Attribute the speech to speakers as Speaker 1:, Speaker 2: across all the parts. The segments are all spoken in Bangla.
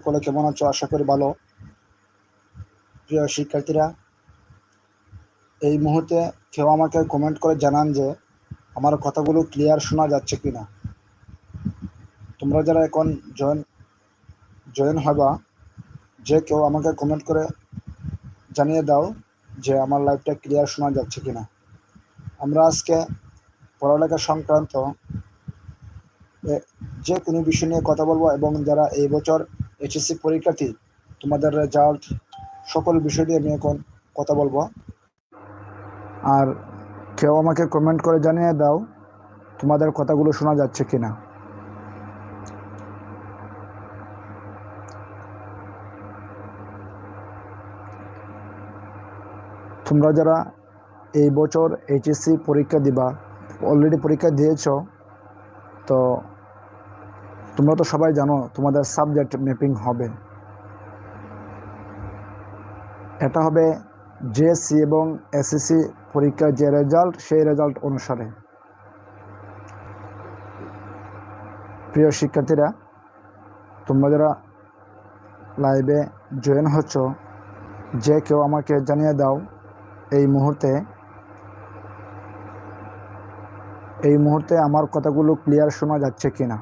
Speaker 1: সকলে কেমন আছো আশা করি ভালো। প্রিয় শিক্ষার্থীরা, এই মুহূর্তে কেউ আমাকে কমেন্ট করে জানান যে, আমার কথাগুলো ক্লিয়ার শোনা যাচ্ছে কি না তোমরা যারা এখন জয়েন জয়েন হবা, যে কেউ আমাকে কমেন্ট করে জানিয়ে দাও যে, আমার লাইফটা ক্লিয়ার শোনা যাচ্ছে কি না আমরা আজকে পড়ালেখা সংক্রান্ত যে কোনো বিষয় নিয়ে কথা বলব এবং যারা এই বছর এইচএসসি পরীক্ষার্থী তোমাদের রেজাল্ট সকল বিষয় নিয়ে আমি এখন কথা বলব। আর কেউ আমাকে কমেন্ট করে জানিয়ে দাও, তোমাদের কথাগুলো শোনা যাচ্ছে কি না তোমরা যারা এই বছর এইচএসসি পরীক্ষা দিবা অলরেডি পরীক্ষা দিয়েছ, তো তোমরা তো সবাই জানো তোমাদের সাবজেক্ট ম্যাপিং হবে। এটা হবে জেএসসি এবং এসএসসি পরীক্ষার যে রেজাল্ট সেই রেজাল্ট অনুসারে। প্রিয় শিক্ষার্থীরা, তোমরা যারা লাইভে জয়েন হচ্ছ, যে কেউ আমাকে জানিয়ে দাও, এই মুহূর্তে এই মুহূর্তে আমার কথাগুলো ক্লিয়ার শোনা যাচ্ছে কি না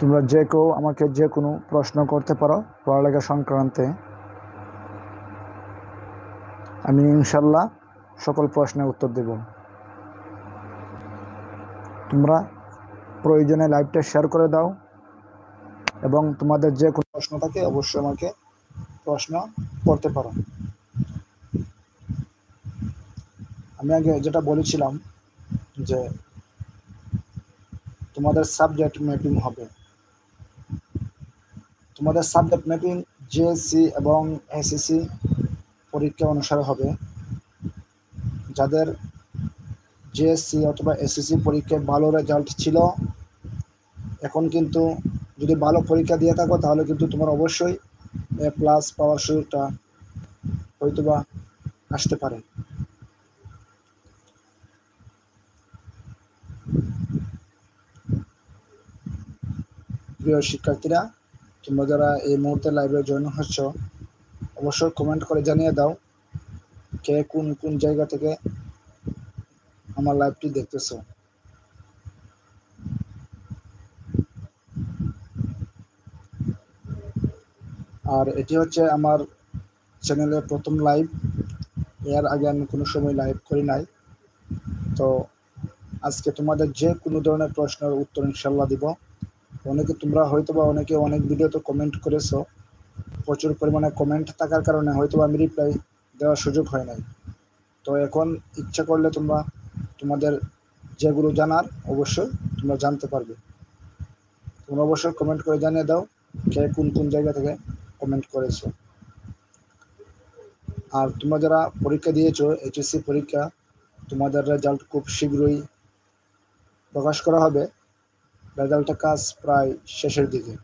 Speaker 1: তোমরা যে কেউ আমাকে যে কোনো প্রশ্ন করতে পারো পড়ালেখা সংক্রান্তে, আমি ইনশাল্লাহ সকল প্রশ্নের উত্তর দেব। তোমরা প্রয়োজনে লাইভটা শেয়ার করে দাও এবং তোমাদের যে কোনো প্রশ্ন থাকে অবশ্যই আমাকে প্রশ্ন করতে পারো। আমি আগে যেটা বলেছিলাম যে তোমাদের সাবজেক্ট ম্যাপিং হবে। তোমাদের সাবজেক্ট ম্যাপিং জেএসসি এবং এসএসসি পরীক্ষা অনুসারে হবে। যাদের জেএসসি অথবা এসএসসি পরীক্ষায় ভালো রেজাল্ট ছিল, এখন কিন্তু যদি ভালো পরীক্ষা দিয়ে থাকো, তাহলে কিন্তু তোমার অবশ্যই এ প্লাস পাওয়ার সুযোগটা হয়তোবা আসতে পারে। প্রিয় শিক্ষার্থীরা তোমরা যারা এই মুহূর্তে লাইভে জয়েন হচ্ছ, অবশ্যই কমেন্ট করে জানিয়ে দাও কে কোন কোন জায়গা থেকে আমার লাইভটি দেখতেছো। আর এটি হচ্ছে আমার চ্যানেলের প্রথম লাইভ এর আগে আমি কোনো সময় লাইভ করি নাই। তো আজকে তোমাদের যে কোনো ধরনের প্রশ্নের উত্তর ইনশাল্লাহ দিব। অনেকে তোমরা হয়তো বা অনেকে অনেক ভিডিওতে কমেন্ট করেছ। প্রচুর পরিমাণে কমেন্ট থাকার কারণে হয়তো আমি রিপ্লাই দেওয়ার সুযোগ হয় নাই। তো এখন ইচ্ছা করলে তোমরা তোমাদের যেগুলো জানার অবশ্যই তোমরা জানতে পারবে। তোমরা অবশ্যই কমেন্ট করে জানিয়ে দাও কে কোন কোন জায়গা থেকে কমেন্ট করেছ। আর তোমরা যারা পরীক্ষা দিয়েছ এইচএসসি পরীক্ষা, তোমাদের রেজাল্ট খুব শীঘ্রই প্রকাশ করা হবে। রেজাল্টের কাজ প্রায় শেষের দিকে।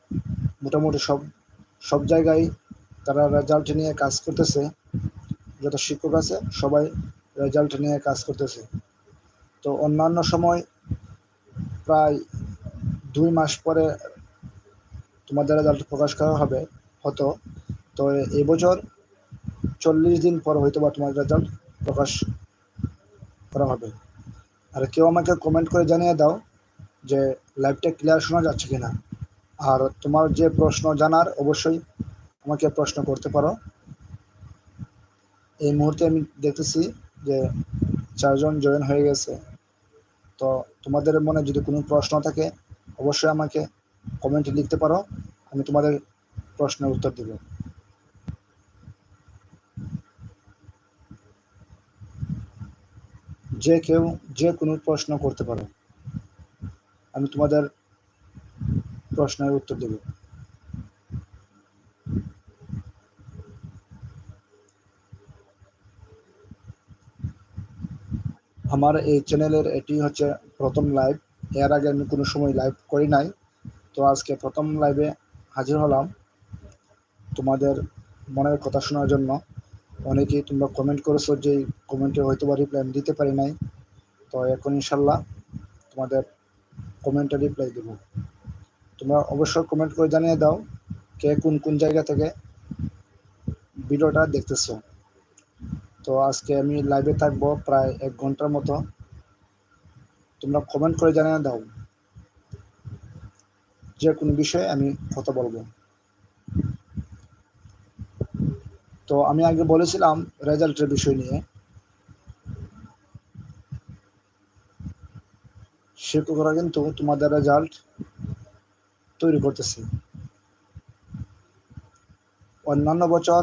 Speaker 1: মোটামুটি সব সব জায়গায় তারা রেজাল্ট নিয়ে কাজ করতেছে। যত শিক্ষক আছে, সবাই রেজাল্ট নিয়ে কাজ করতেছে। তো অন্যান্য সময় প্রায় দুই মাস পরে তোমাদের রেজাল্ট প্রকাশ করা হবে, হতো। তো এবছর চল্লিশ দিন পর হয়তো বা তোমার রেজাল্ট প্রকাশ করা হবে। আর কেউ আমাকে কমেন্ট করে জানিয়ে দাও যে লাইভটা ক্লিয়ার শোনা যাচ্ছে কিনা। আর তোমার যে প্রশ্ন জানার, অবশ্যই আমাকে প্রশ্ন করতে পারো। এই মুহূর্তে আমি দেখতেছি যে চারজন জয়েন হয়ে গেছে। তো তোমাদের মনে যদি কোনো প্রশ্ন থাকে, অবশ্যই আমাকে কমেন্টে লিখতে পারো। আমি তোমাদের প্রশ্নের উত্তর দেব। যে কেউ যে কোনো প্রশ্ন করতে পারো। আমি তোমাদের প্রশ্নের উত্তর দেব। আমার এই চ্যানেলের এটি হচ্ছে প্রথম লাইভ। এর আগে আমি কোনো সময় লাইভ করি নাই। তো আজকে প্রথম লাইভে হাজির হলাম তোমাদের মনের কথা শোনার জন্য। অনেকেই তোমরা কমেন্ট করেছ যে কমেন্টে হয়তো বা রিপ্লাই দিতে পারি নাই। তো এখন ইনশাল্লাহ তোমাদের কমেন্টে রিপ্লাই দেবো। তোমরা অবশ্যই কমেন্ট করে জানিয়ে দাও কে কোন কোন জায়গা থেকে ভিডিওটা দেখতেছো। তো আজকে আমি লাইভে থাকব প্রায় এক ঘণ্টার মতো। তোমরা কমেন্ট করে জানিয়ে দাও। যে কোনো বিষয়ে আমি কথা বলব। তো আমি আগে বলেছিলাম রেজাল্টের বিষয় নিয়ে। শিক্ষকরা কিন্তু তোমাদের রেজাল্ট তৈরি করতেছে। অন্যান্য বছর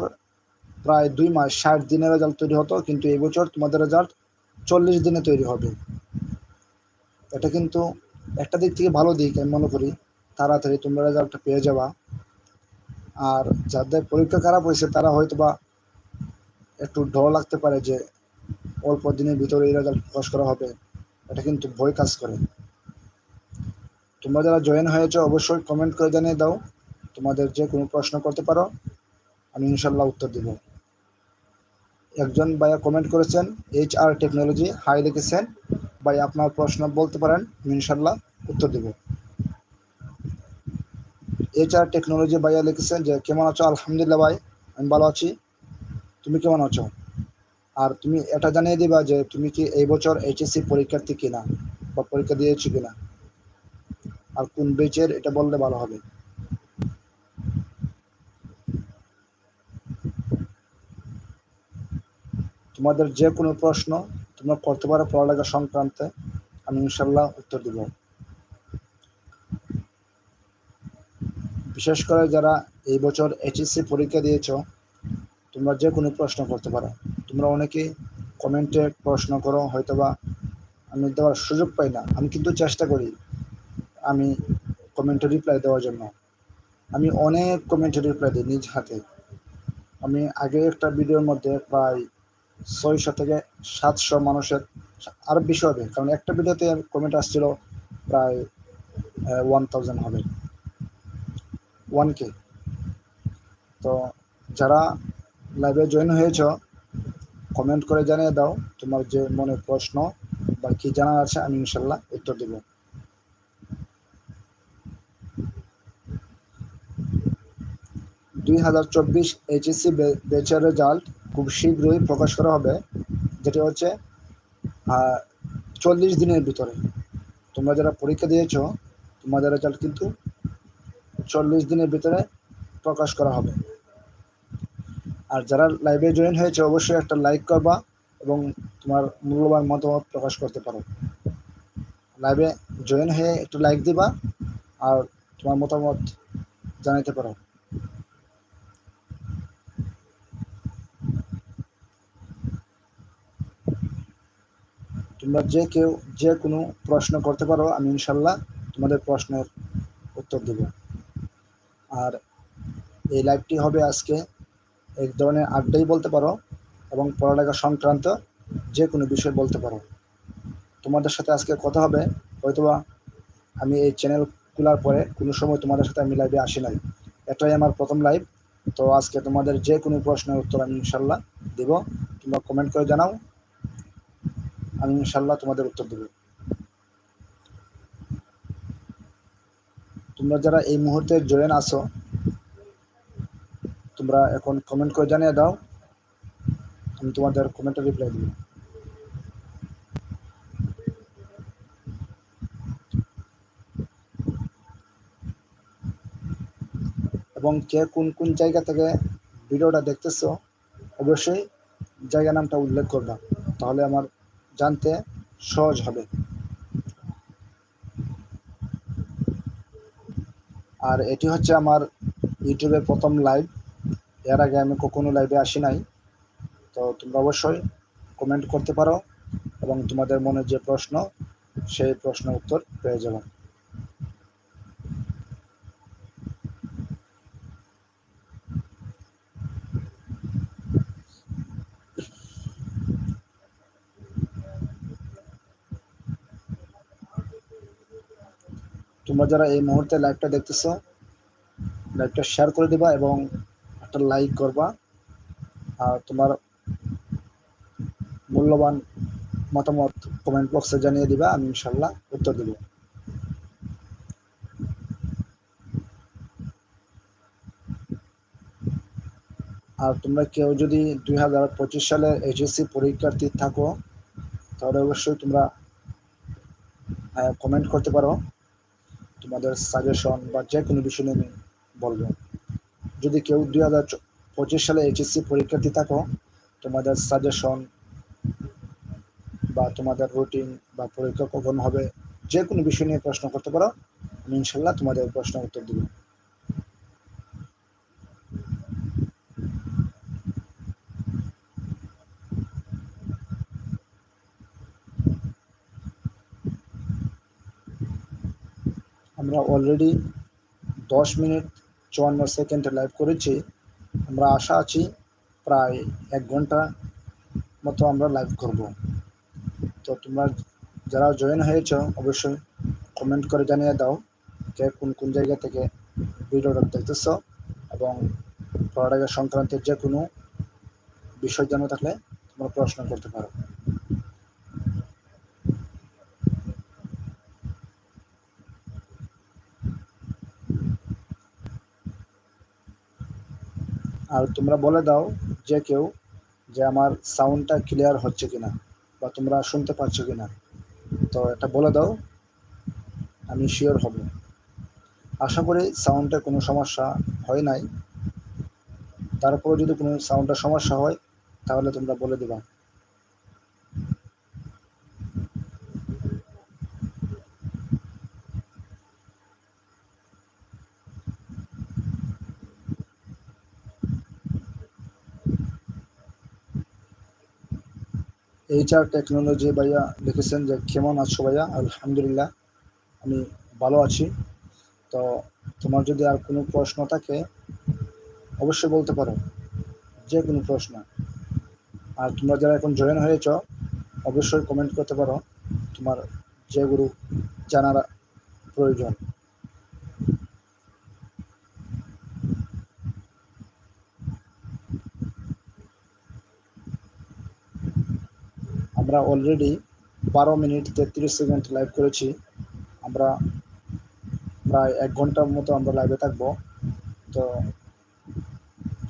Speaker 1: প্রায় দুই মাস ষাট দিনের রেজাল্ট তৈরি হতো, কিন্তু এই বছর তোমাদের রেজাল্ট চল্লিশ দিনে তৈরি হবে। এটা কিন্তু একটা দিক থেকে ভালো দিক, আমি মনে করি। তাড়াতাড়ি তোমরা রেজাল্টটা পেয়ে যাবা। আর যাদের পরীক্ষা খারাপ হয়েছে, তারা হয়তো বা একটু ডর লাগতে পারে যে অল্প দিনের ভিতরে এই রেজাল্ট প্রকাশ করা হবে। এটা কিন্তু ভয় কাজ করে। তোমরা যারা জয়েন হয়েছে, অবশ্যই কমেন্ট করে জানিয়ে দাও। তোমাদের যে কোনো প্রশ্ন করতে পারো, আমি ইনশাল্লাহ উত্তর দেব। একজন ভাইয়া কমেন্ট করেছেন এইচ আর টেকনোলজি হাই লিখেছেন ভাই আপনার প্রশ্ন বলতে পারেন, আমি ইনশাল্লাহ উত্তর দেব। এইচ আর টেকনোলজি ভাইয়া লিখেছেন যে, কেমন আছো? আলহামদুলিল্লাহ ভাই, আমি ভালো আছি। তুমি কেমন আছো? আর তুমি এটা জানিয়ে দিবা যে, তুমি কি এই বছর এইচএসসি পরীক্ষার্থী কিনা বা পরীক্ষা দিয়েছ কিনা? আর কোন বেচের এটা বললে ভালো হবে। তোমাদের যে কোনো প্রশ্ন তোমরা করতে পারো পড়ালেখা সংক্রান্তে, আমি ইনশাল্লাহ উত্তর দিব। বিশেষ করে যারা এই বছর এইচএসসি পরীক্ষা দিয়েছ, তোমরা যে কোনো প্রশ্ন করতে পারো। তোমরা অনেকে কমেন্টে প্রশ্ন করো, হয়তোবা আমি দেওয়ার সুযোগ পাই না। আমি কিন্তু চেষ্টা করি আমি কমেন্টে রিপ্লাই দেওয়ার জন্য। আমি অনেক কমেন্টে রিপ্লাই দিই নিজ হাতে। আমি আগে একটা ভিডিওর মধ্যে প্রায় ছয়শো থেকে সাতশো মানুষের আরও বেশি হবে, কারণ একটা ভিডিওতে কমেন্ট আসছিল প্রায় ওয়ান থাউজেন্ড হবে। ওয়ান কে তো যারা লাইভে জয়েন হয়েছ কমেন্ট করে জানিয়ে দাও তোমার যে মনে প্রশ্ন বা কী জানার আছে, আমি ইনশাল্লাহ উত্তর দেব। দুই হাজার চব্বিশ এইচএসসি বেচের রেজাল্ট খুব শীঘ্রই প্রকাশ করা হবে, যেটি হচ্ছে চল্লিশ দিনের ভিতরে। তোমরা যারা পরীক্ষা দিয়েছ, তোমাদের রেজাল্ট কিন্তু চল্লিশ দিনের ভিতরে প্রকাশ করা হবে। আর যারা লাইভে জয়েন হয়েছে, অবশ্যই একটা লাইক করবা এবং তোমার মূল্যবান মতামত প্রকাশ করতে পারো। লাইভে জয়েন হয়ে একটু লাইক দিবা আর তোমার মতামত জানাইতে পারো। তোমরা যে কেউ, যে কোনো প্রশ্ন করতে পারো, আমি ইনশাল্লাহ তোমাদের প্রশ্নের উত্তর দেব। আর এই লাইভটি হবে আজকে এক ধরনের আড্ডাই বলতে পারো এবং পড়ালেখা সংক্রান্ত যে কোনো বিষয় বলতে পারো। তোমাদের সাথে আজকে কথা হবে, হয়তোবা আমি এই চ্যানেল খোলার পরে কোনো সময় তোমাদের সাথে আমি লাইভে আসি নাই। এটাই আমার প্রথম লাইভ তো আজকে তোমাদের যে কোনো প্রশ্নের উত্তর আমি ইনশাল্লাহ দেব। তোমরা কমেন্ট করে জানাও আমি ইনশাল্লাহ তোমাদের উত্তর দেব। তোমরা যারা এই মুহূর্তে জয়েন আসো তোমরা এখন কমেন্ট করে জানিয়ে দাও, আমি তোমাদের কমেন্টে রিপ্লাই দেব। এবং কে কোন কোন জায়গা থেকে ভিডিওটা দেখতেছো, অবশ্যই জায়গা নামটা উল্লেখ করবা, তাহলে আমার জানতে সহজ হবে। আর এটি হচ্ছে আমার ইউটিউবের প্রথম লাইভ এর আগে আমি কখনো লাইভে আসি নাই। তো তোমরা অবশ্যই কমেন্ট করতে পারো এবং তোমাদের মনে যে প্রশ্ন, সেই প্রশ্ন উত্তর পেয়ে যাবে। তোমরা যারা এই মুহূর্তে লাইভটা দেখতেছো লাইভটা শেয়ার করে দিবা এবং একটা লাইক করবা। আর তোমার মূল্যবান মতামত কমেন্ট বক্সে জানিয়ে দিবা, আমি ইনশাল্লাহ উত্তর দেব। আর তোমরা কেউ যদি দুই হাজার পঁচিশ সালে এইচএসসি পরীক্ষার্থী থাকো, তাহলে অবশ্যই তোমরা কমেন্ট করতে পারো। তোমাদের সাজেশন বা যে কোনো বিষয় নিয়ে বলব। যদি কেউ দুই হাজার পঁচিশ সালে এইচএসসি পরীক্ষার্থী থাকো, তোমাদের সাজেশন বা তোমাদের রুটিন বা পরীক্ষা কখন হবে যে কোনো বিষয় নিয়ে প্রশ্ন করতে পারো, আমি ইনশাল্লাহ তোমাদের প্রশ্ন উত্তর দেব। আমরা অলরেডি দশ মিনিট চুয়ান্ন সেকেন্ড লাইভ করেছি। আমরা আশা আছি প্রায় এক ঘণ্টা মতো আমরা লাইভ করব। তো তোমরা যারা জয়েন হয়েছ, অবশ্যই কমেন্ট করে জানিয়ে দাও কে কোন কোন জায়গা থেকে ভিডিওটা দেখতেছ এবং পড়ালেখা সংক্রান্ত যে কোনো বিষয় জানা থাকলে তোমরা প্রশ্ন করতে পারো। আর তোমরা বলে দাও যে কেউ যে আমার সাউন্ডটা ক্লিয়ার হচ্ছে কিনা বা তোমরা শুনতে পাচ্ছ কিনা। তো এটা বলে দাও, আমি শিওর হব। আশা করি সাউন্ডে কোনো সমস্যা হয় নাই। তারপরে যদি কোনো সাউন্ডের সমস্যা হয়, তাহলে তোমরা বলে দেবা। এইচআর টেকনোলজি ভাইয়া লিখেছেন যে কেমন আছো ভাইয়া? আলহামদুলিল্লাহ, আমি ভালো আছি। তো তোমার যদি আর কোনো প্রশ্ন থাকে, অবশ্যই বলতে পারো, যে কোনো প্রশ্ন। আর তোমরা যারা এখন জয়েন হয়েছ, অবশ্যই কমেন্ট করতে পারো, তোমার যেগুলো জানার প্রয়োজন। আমরা অলরেডি বারো মিনিট তেত্রিশ সেকেন্ড লাইভ করেছি। আমরা প্রায় এক ঘণ্টার মতো আমরা লাইভে থাকব। তো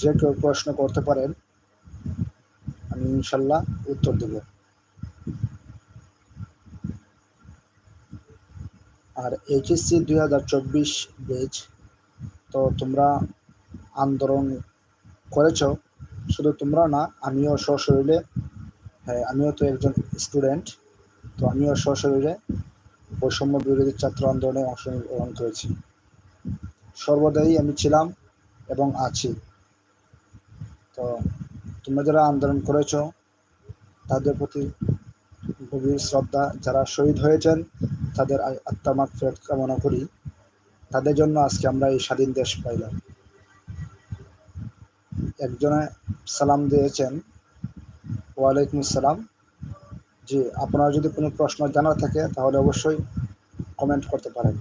Speaker 1: যে কেউ প্রশ্ন করতে পারেন, আমি ইনশাল্লাহ উত্তর দেব। আর এইচএসসি দুই হাজার চব্বিশ বেচ তো তোমরা আন্দোলন করেছ। শুধু তোমরা না, আমিও সশরীরে হ্যাঁ আমিও তো একজন স্টুডেন্ট তো আমিও সশরীরে বৈষম্য বিরোধী ছাত্র আন্দোলনে অংশগ্রহণ করেছি। সর্বদাই আমি ছিলাম এবং আছি। তো তোমরা যারা আন্দোলন করেছ, তাদের প্রতি গভীর শ্রদ্ধা, যারা শহীদ হয়েছেন, তাদের আত্মামাক ফেরত কামনা করি। তাদের জন্য আজকে আমরা এই স্বাধীন দেশ পাইলাম। একজনে সালাম দিয়েছেন ওয়ালাইকুম আসসালাম। জি, আপনার যদি কোনো প্রশ্ন জানার থাকে, তাহলে অবশ্যই কমেন্ট করতে পারেন।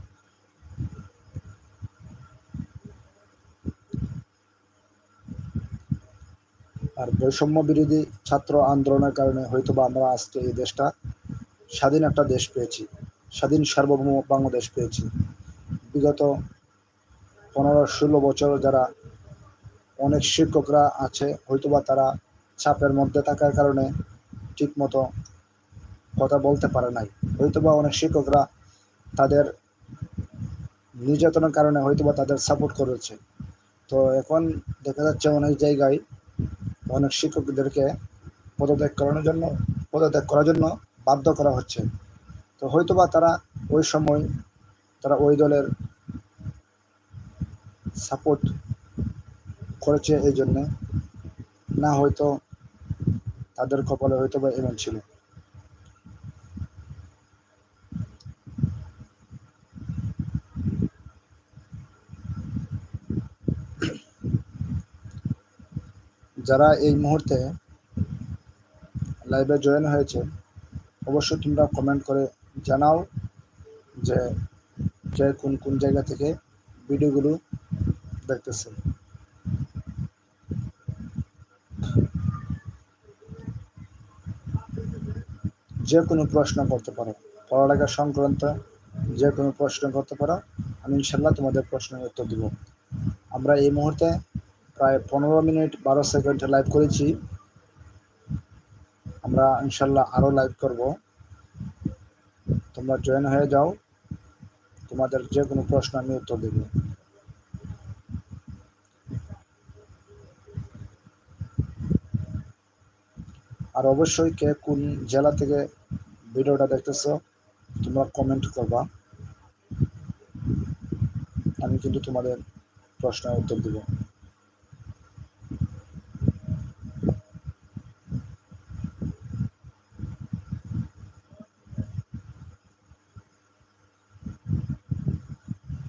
Speaker 1: আর বৈষম্য বিরোধী ছাত্র আন্দোলনের কারণে হয়তো বা আমরা আজকে এই দেশটা স্বাধীন একটা দেশ পেয়েছি, স্বাধীন সার্বভৌম বাংলাদেশ পেয়েছি। বিগত পনেরো ষোলো বছর যারা অনেক শিক্ষকরা আছে, হয়তোবা তারা চাপের মধ্যে থাকার কারণে ঠিকমতো কথা বলতে পারে নাই। হয়তোবা অনেক শিক্ষকরা তাদের নির্যাতনের কারণে হয়তোবা তাদের সাপোর্ট করেছে। তো এখন দেখা যাচ্ছে অনেক জায়গায় অনেক শিক্ষকদেরকে পদত্যাগ করানোর জন্য, পদত্যাগ করার জন্য বাধ্য করা হচ্ছে। তো হয়তোবা তারা ওই সময় তারা ওই দলের সাপোর্ট করেছে এই জন্যে। না হয়তো তাদের কপালে হয়তো বা এমন ছিল। যারা এই মুহূর্তে লাইভে জয়েন হয়েছে, অবশ্যই তোমরা কমেন্ট করে জানাও যে কে কোন কোন জায়গা থেকে ভিডিওগুলো দেখতেছে। যে কোনো প্রশ্ন করতে পারো। পড়ালেখা সংক্রান্ত যে কোনো প্রশ্ন করতে পারো। আমি ইনশাল্লাহ তোমাদের প্রশ্নের উত্তর দিব। আমরা এই মুহূর্তে প্রায় পনেরো মিনিট বারো সেকেন্ড লাইভ করেছি। আমরা ইনশাল্লাহ আরও লাইভ করব। তোমরা জয়েন হয়ে যাও। তোমাদের যে কোনো প্রশ্ন আমি উত্তর দেব। আর অবশ্যই কে কোন জেলা থেকে ভিডিওটা দেখতেছো, তোমরা কমেন্ট করবা। আমি কিন্তু তোমাদের প্রশ্নের উত্তর দেব।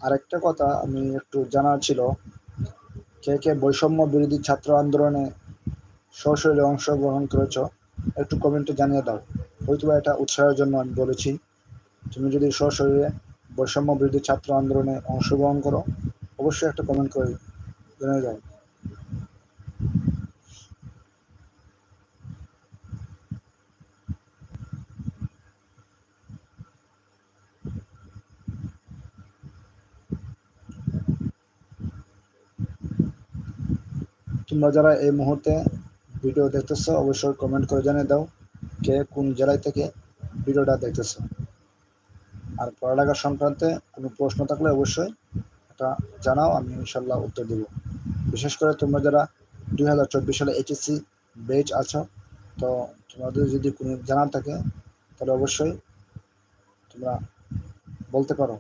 Speaker 1: আরেকটা কথা আমি একটু জানার ছিল, কে কে বৈষম্য বিরোধী ছাত্র আন্দোলনে সশরীরে অংশগ্রহণ করেছ? একটু কমেন্টে জানিয়ে দাও। হয়তো এটা উৎসাহের জন্য আমি বলেছি। তুমি যদি সশরীরে বৈষম্য বিরোধী ছাত্র আন্দোলনে অংশগ্রহণ করো, অবশ্যই একটা কমেন্ট করে জানিয়ে দাও। তোমরা যারা এই মুহূর্তে ভিডিও দেখতেছো, অবশ্যই কমেন্ট করে জানিয়ে দাও কে কোন জেলায় থেকে ভিডিওটা দেখতেছো। আর পড়ালেখা সংক্রান্তে কোনো প্রশ্ন থাকলে অবশ্যই এটা জানাও, আমি ইনশাল্লাহ উত্তর দেব। বিশেষ করে তোমরা যারা দুই হাজার চব্বিশ সালে এইচএসসি বেচ আছো, তো তোমাদের যদি কোনো জানার থাকে, তাহলে অবশ্যই তোমরা বলতে পারো।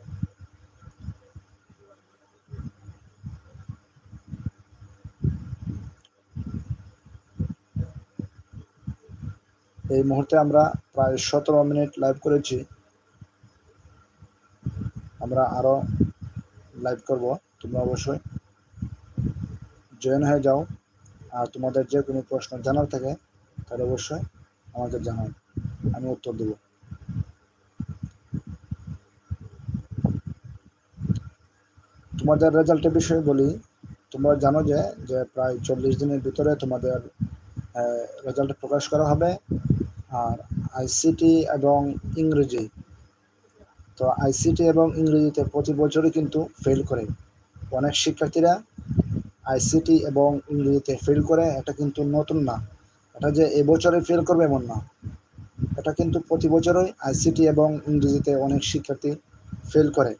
Speaker 1: এই মুহূর্তে আমরা প্রায় সতেরো মিনিট লাইভ করেছি। আমরা আরও লাইভ করব, তোমরা অবশ্যই জয়েন হয়ে যাও। আর তোমাদের যে কোনো প্রশ্ন জানার থাকে, তাহলে অবশ্যই আমাকে জানাও, আমি উত্তর দেব। তোমাদের রেজাল্টের বিষয়ে বলি, তোমরা জানো যে যে প্রায় চল্লিশ দিনের ভিতরে তোমাদের রেজাল্ট প্রকাশ করা হবে। আর আইসিটি এবং ইংরেজি। তো আইসিটি এবং ইংরেজিতে প্রতি বছরই কিন্তু ফেল করে। অনেক শিক্ষার্থীরা আইসিটি এবং ইংরেজিতে ফেল করে, এটা কিন্তু নতুন না। এটা যে এবছরে ফেল করবে এমন না। এটা কিন্তু প্রতি বছরই আইসিটি এবং ইংরেজিতে অনেক শিক্ষার্থী ফেল করে।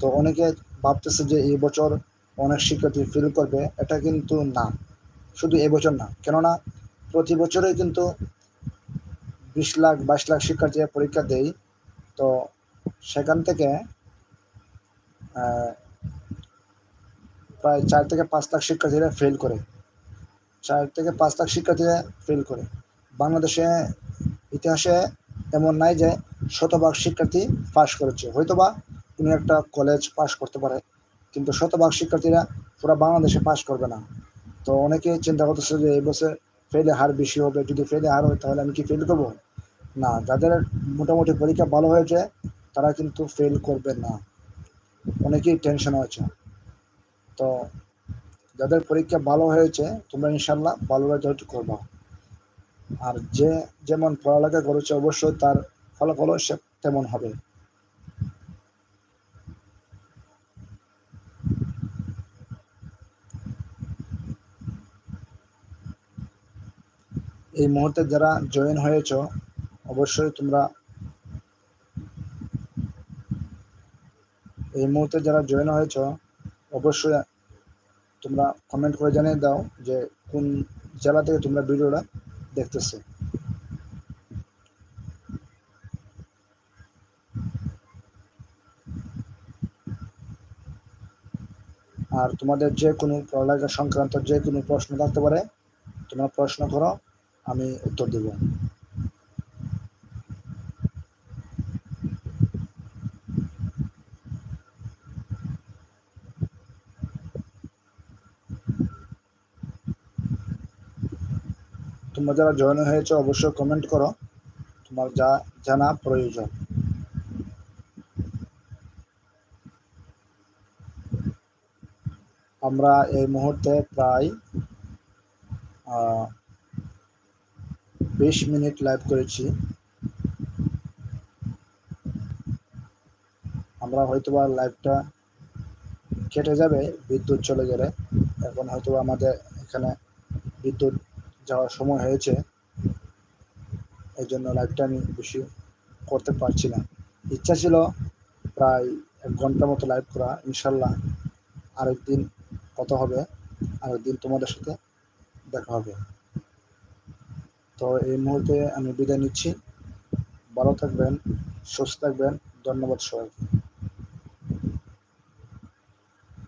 Speaker 1: তো অনেকে ভাবতেছে যে এই বছর অনেক শিক্ষার্থী ফেল করবে, এটা কিন্তু না। শুধু এবছর না, কেননা প্রতি বছরই কিন্তু বিশ লাখ, বাইশ লাখ শিক্ষার্থীরা পরীক্ষা দেয় তো সেখান থেকে প্রায় চার থেকে পাঁচ লাখ শিক্ষার্থীরা ফেল করে। চার থেকে পাঁচ লাখ শিক্ষার্থীরা ফেল করে। বাংলাদেশে, ইতিহাসে এমন নাই যে শতভাগ শিক্ষার্থী পাশ করেছে। হয়তোবা কোনো একটা কলেজ পাশ করতে পারে, কিন্তু শতভাগ শিক্ষার্থীরা পুরো বাংলাদেশে পাশ করবে না। তো অনেকে চিন্তা করতেছে যে এই বছর ফেলে হার বেশি হবে। যদি ফেলে হার হয়, তাহলে আমি কি ফেল করব? না, যাদের মোটামুটি পরীক্ষা ভালো হয়েছে, তারা কিন্তু ফেল করবে না। অনেকেই টেনশন আছে। তো যাদের পরীক্ষা ভালো হয়েছে, তোমরা ইনশাল্লাহ ভালো রেজাল্ট করবা। আর যে যেমন পড়ালেখা করেছে, অবশ্যই তার ফলাফলও সে তেমন হবে। এই মুহূর্তে যারা জয়েন হয়েছ অবশ্যই তোমরা এই মুহূর্তে যারা জয়েন হয়েছ, অবশ্যই তোমরা কমেন্ট করে জানিয়ে দাও যে কোন জেলা থেকে তোমরা ভিডিওটা দেখতেছো। আর তোমাদের যে কোনো পড়ালেখা সংক্রান্ত যে কোনো প্রশ্ন থাকতে পারে, তোমরা প্রশ্ন করো, আমি উত্তর দেব। তোমরা যারা জয়েন হয়েছে, অবশ্যই কমেন্ট করো। তোমার যা জানা প্রয়োজন। আমরা এই মুহূর্তে প্রায় বিশ মিনিট লাইভ করেছি। আমরা হয়তোবা লাইভটা কেটে যাবে, বিদ্যুৎ চলে গেলে। এখন হয়তো আমাদের এখানে বিদ্যুৎ যাওয়ার সময় হয়েছে। এই জন্য লাইভটা আমি বেশি করতে পারছি না। ইচ্ছা ছিল প্রায় এক ঘণ্টা মতো লাইভ করা ইনশাল্লাহ আরেকদিন কত হবে, আরেকদিন তোমাদের সাথে দেখা হবে। তো এই মুহূর্তে আমি বিদায় নিচ্ছি। ভালো থাকবেন, সুস্থ থাকবেন, ধন্যবাদ সবাইকে।